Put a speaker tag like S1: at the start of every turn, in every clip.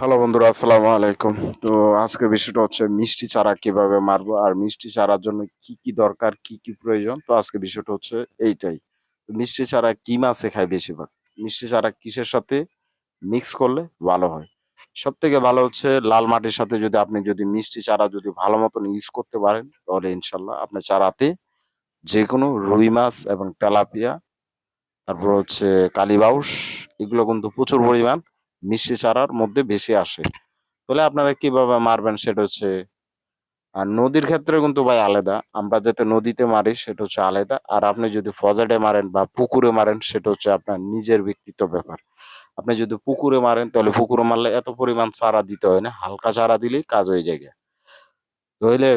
S1: Hello বন্ধুরা, আসসালামু আলাইকুম। তো আজকের বিষয়টা হচ্ছে মিষ্টি চারা কীভাবে মারবো আর মিষ্টি চারার জন্য কি কি দরকার, কি কি প্রয়োজন? তো আজকে বিষয়টা হচ্ছে এইটাই। মিষ্টি চারা কি মাছে খায় বেশিরভাগ? মিষ্টি চারা কিসের সাথে মিক্স করলে ভালো হয়? সব থেকে ভালো হচ্ছে লাল মাটির সাথে যদি আপনি যদি মিষ্টি চারা যদি ভালো মতন ইউজ করতে পারেন, তাহলে ইনশাল্লাহ আপনার চারাতে যে কোনো রুই মাছ এবং তেলাপিয়া, তারপর হচ্ছে কালীবাউস এগুলো কিন্তু প্রচুর পরিমাণ মিষ্টি চারার মধ্যে বেশি আসে। তাহলে আপনারা কীভাবে মারবেন সেটা হচ্ছে, আর নদীর ক্ষেত্রে কিন্তু ভাই আলাদা। আমরা যাতে নদীতে মারি সেটা হচ্ছে আলাদা। আর আপনি যদি ফজাডে মারেন বা পুকুরে মারেন সেটা হচ্ছে আপনার নিজের ব্যক্তিত্ব ব্যাপার। আপনি যদি পুকুরে মারেন তাহলে পুকুরে মারলে এত পরিমাণ চারা দিতে হয় না। হালকা চারা দিলেই কাজ হয়ে যায় তাহলে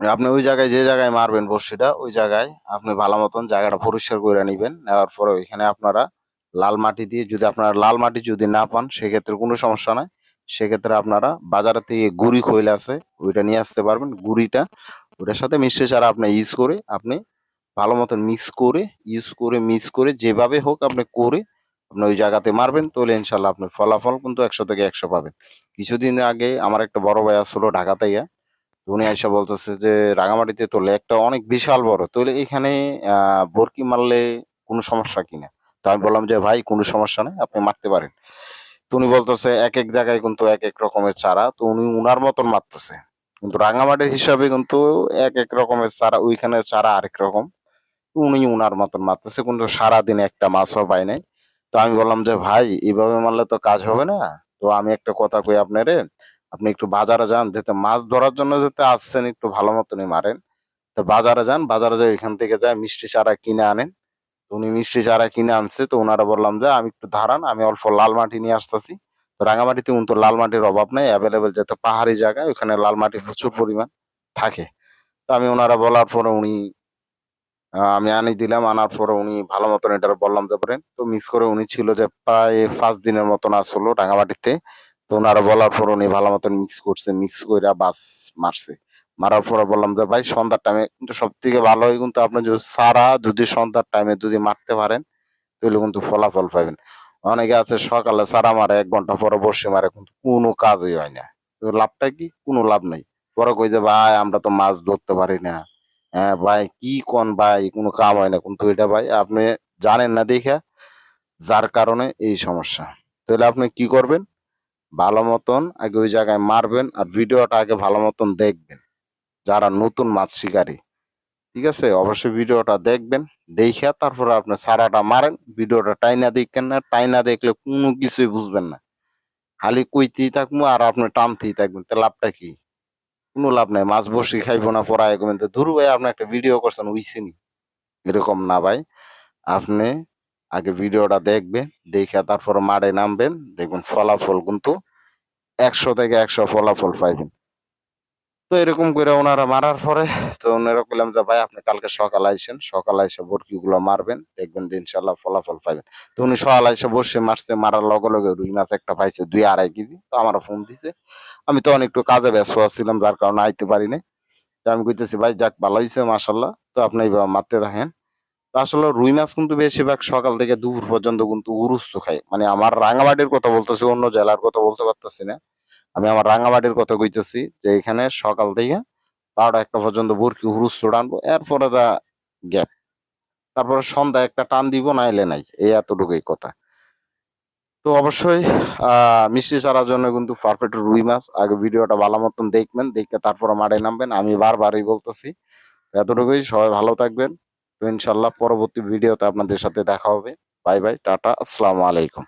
S1: আপনি ওই জায়গায় যে জায়গায় মারবেন বড়শিটা, ওই জায়গায় আপনি ভালো মতন জায়গাটা পরিষ্কার করে নিবেন। নেওয়ার পরে ওইখানে আপনারা লাল মাটি দিয়ে যদি আপনারা লাল মাটি যদি না পান, সেক্ষেত্রে কোনো সমস্যা নাই। সেক্ষেত্রে আপনারা বাজার থেকে গুড়ি খৈল আছে, ওইটা নিয়ে আসতে পারবেন। গুড়িটা ওটার সাথে মিষ্টি চারা আপনি ইউজ করে, আপনি ভালো মতন মিক্স করে ইউজ করে মিক্স করে যেভাবে হোক আপনি করে আপনি ওই জায়গাতে মারবেন, তাহলে ইনশাল্লাহ আপনি ফলাফল কিন্তু একশো থেকে একশো পাবেন। কিছুদিন আগে আমার একটা বড় ভাই আসলো ঢাকা থেকে তো উনি আইসা বলতেছে যে, রাঙামাটিতে তো লেকটা অনেক বিশাল বড়, তাহলে এখানে বরকি মারলে কোনো সমস্যা কিনা তো আমি বললাম যে, ভাই, কোনো সমস্যা নেই, আপনি মারতে পারেন। তো উনি বলতেছে, এক এক জায়গায় কিন্তু এক এক রকমের চারা। তো উনি উনার মতন মারতেছে। কিন্তু রাঙামাটির হিসাবে কিন্তু এক এক রকমের চারা, ওইখানে চারা আরেক রকম। উনি উনার মতন মারতেছে, কিন্তু সারাদিন একটা মাছও পাই নাই। তো আমি বললাম যে, ভাই এইভাবে মারলে তো কাজ হবে না। তো আমি একটা কথা কই আপনারে, আপনি একটু বাজারে যান, যাতে মাছ ধরার জন্য যাতে আসছেন, একটু ভালো মতনই মারেন। তো বাজারে যান, বাজারে যাই এখান থেকে যায় মিষ্টি চারা কিনে আনেন। উনি মিষ্টি চারা কিনে আনছে, তো ওনারা বললাম যে, আমি একটু ধারান আমি অল্প লাল মাটি নিয়ে আসতেছি। তো রাঙামাটিতে উনি তো লাল মাটির অভাব নাই অ্যাভেলেবেল যাতে পাহাড়ি জায়গায় ওখানে লাল মাটি প্রচুর পরিমাণ থাকে। তো আমি ওনারা বলার পরে উনি আমি আনি দিলাম, আনার পরে উনি ভালো মতন এটা বললাম যে পারেন তো মিক্স করে উনি ছিল যে, প্রায় পাঁচ দিনের মতন আসলো রাঙামাটিতে। তো ওনারা বলার পর উনি ভালো মতন মিক্স করছে মিক্স করে বাস মারছে। মারার পরে বললাম যে, ভাই, সন্ধ্যার টাইমে কিন্তু সব থেকে ভালো হয় কিন্তু আপনি যদি সারা যদি সন্ধ্যার টাইমে যদি মারতে পারেন, তাহলে কিন্তু ফলাফল পাবেন। অনেকে আছে সকালে সারা মারে, এক ঘণ্টা পরে বসে মারে, কিন্তু কোনো কাজই হয় না। লাভটা কি? কোনো লাভ নেই। পরে কই যে, ভাই, আমরা তো মাছ ধরতে পারি না। হ্যাঁ ভাই, কি কোন ভাই? কোনো কাম হয় না। কিন্তু এটা ভাই, আপনি জানেন না দেখে যার কারণে এই সমস্যা। তাহলে আপনি কি করবেন? ভালো মতন আগে ওই জায়গায় মারবেন আর ভিডিওটা আগে ভালো মতন দেখবেন। যারা নতুন মাছ শিকারী, ঠিক আছে? অবশ্যই ভিডিওটা দেখবেন, দেখে তারপরে আপনি সারাটা মারেন, ভিডিওটা টাইনা দেখেন না, টাইনা দেখলে কোনো কিছুই বুঝবেন না। খালি কইতেই থাকব আর আপনি টানতেই থাকবেন, তা লাভটা কি? কোনো লাভ নাই, মাছ বসি খাইবো না পড়া এগোবেন তো ধরু ভাই, আপনি একটা ভিডিও করছেন উইসেনি এরকম না ভাই। আপনি আগে ভিডিওটা দেখবেন, দেখে তারপরে মারে নামবেন, দেখবেন ফলাফল কিন্তু একশো থেকে একশো ফলাফল পাইবেন। তো এরকম করে ওনারা মারার পরে, তো ওনারা বললাম যে, ভাই, আপনি কালকে সকাল আইসেন, সকাল আইসে বরকি গুলো মারবেন, দেখবেন ইনশাল্লাহ ফলাফল পাইবেন। তো উনি সকাল আইসে বসে মারছে, মারার লগে লগে রুই মাছ একটা পাইছে, দুই আড়াই কেজি। তো আমার ফোন দিছে। আমি তখন একটু কাজে ব্যস্ত আছিলাম, যার কারণে আইতে পারিনি তো আমি কইতেছি, ভাই, যাক, ভালো হয়েছে মাসাল্লাহ তো আপনি এইভাবে মারতে থাকেন। তো আসলে রুই মাছ কিন্তু বেশিরভাগ সকাল থেকে দুপুর পর্যন্ত কিন্তু উরুস্ত খাই মানে আমার রাঙামাটির কথা বলতেছি, অন্য জেলার কথা বলতে পারতেছি না। আমি আমার রাঙামাটির কথা কইতেছি যে এখানে সকাল থেকে বারোটা একটা পর্যন্ত বরকি হুরুস্ত টানবো এরপরে যা গ্যাপ তারপরে সন্ধ্যা একটা টান দিব না এলে নাই, এই এতটুকুই কথা। তো অবশ্যই মিষ্টি ছাড়ার জন্য কিন্তু পারফেক্ট রুই মাছ। আগে ভিডিওটা ভালো মতন দেখবেন দেখতে তারপরে মাঠে নামবেন। আমি বারবারই বলতেছি, এতটুকুই। সবাই ভালো থাকবেন। তো ইনশাল্লাহ পরবর্তী ভিডিওতে আপনাদের সাথে দেখা হবে। বাই বাই, টাটা, আসসালামু আলাইকুম।